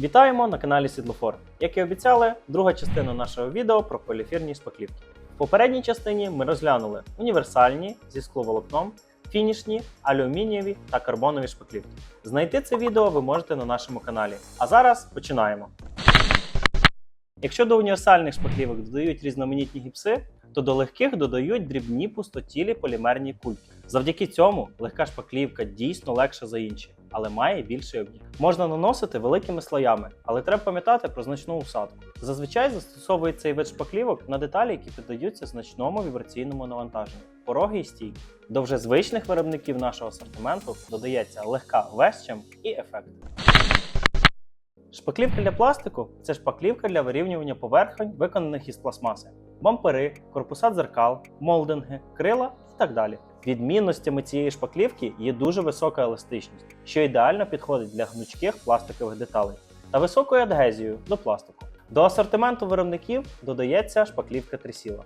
Вітаємо на каналі Світлофор. Як і обіцяли, друга частина нашого відео про поліфірні шпаклівки. В попередній частині ми розглянули універсальні зі скловолокном, фінішні, алюмінієві та карбонові шпаклівки. Знайти це відео ви можете на нашому каналі. А зараз починаємо. Якщо до універсальних шпаклівок додають різноманітні гіпси, то до легких додають дрібні пустотілі полімерні кульки. Завдяки цьому легка шпаклівка дійсно легша за інші, але має більший об'єм. Можна наносити великими слоями, але треба пам'ятати про значну усадку. Зазвичай застосовують цей вид шпаклівок на деталі, які піддаються значному вібраційному навантаженню, пороги і стійки. До вже звичних виробників нашого асортименту додається легка вещем і ефект. Шпаклівка для пластику це шпаклівка для вирівнювання поверхонь, виконаних із пластмаси, бампери, корпуса дзеркал, молдинги, крила так далі. Відмінностями цієї шпаклівки є дуже висока еластичність, що ідеально підходить для гнучких пластикових деталей, та високою адгезією до пластику. До асортименту виробників додається шпаклівка трисіла.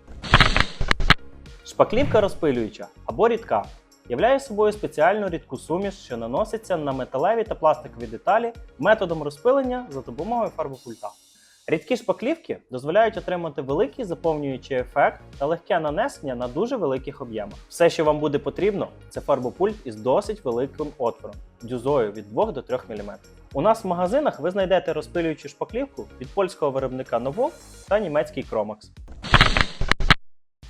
Шпаклівка розпилююча або рідка являє собою спеціальну рідку суміш, що наноситься на металеві та пластикові деталі методом розпилення за допомогою фарбопульта. Рідкі шпаклівки дозволяють отримати великий заповнюючий ефект та легке нанесення на дуже великих об'ємах. Все, що вам буде потрібно, це фарбопульт із досить великим отвором, дюзою від 2 до 3 мм. У нас в магазинах ви знайдете розпилюючу шпаклівку від польського виробника Novol та німецький Cromax.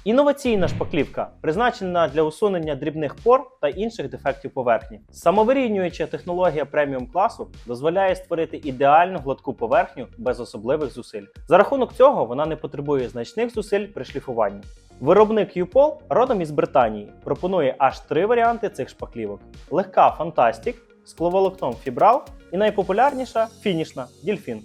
Інноваційна шпаклівка призначена для усунення дрібних пор та інших дефектів поверхні. Самовирівнююча технологія преміум класу дозволяє створити ідеальну гладку поверхню без особливих зусиль. За рахунок цього вона не потребує значних зусиль при шліфуванні. Виробник UPOL родом із Британії пропонує аж три варіанти цих шпаклівок: легка Fantastic, з кловолокном Fibral і найпопулярніша фінішна Дільфін.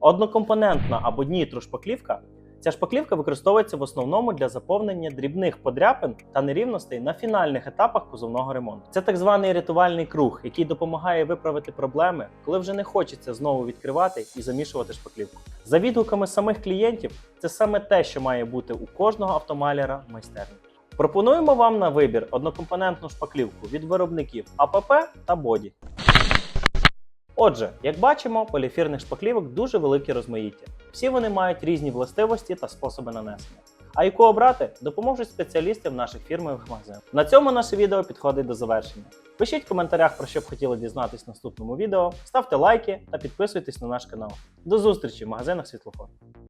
Однокомпонентна або нітро шпаклівка Ця шпаклівка використовується в основному для заповнення дрібних подряпин та нерівностей на фінальних етапах кузовного ремонту. Це так званий рятувальний круг, який допомагає виправити проблеми, коли вже не хочеться знову відкривати і замішувати шпаклівку. За відгуками самих клієнтів, це саме те, що має бути у кожного автомаляра майстерні. Пропонуємо вам на вибір однокомпонентну шпаклівку від виробників АПП та Боді. Отже, як бачимо, поліфірних шпаклівок дуже велике розмаїття. Всі вони мають різні властивості та способи нанесення. А яку обрати, допоможуть спеціалісти в наших фірмових магазинах. На цьому наше відео підходить до завершення. Пишіть в коментарях, про що б хотіли дізнатись в наступному відео, ставте лайки та підписуйтесь на наш канал. До зустрічі в магазинах Світлофор.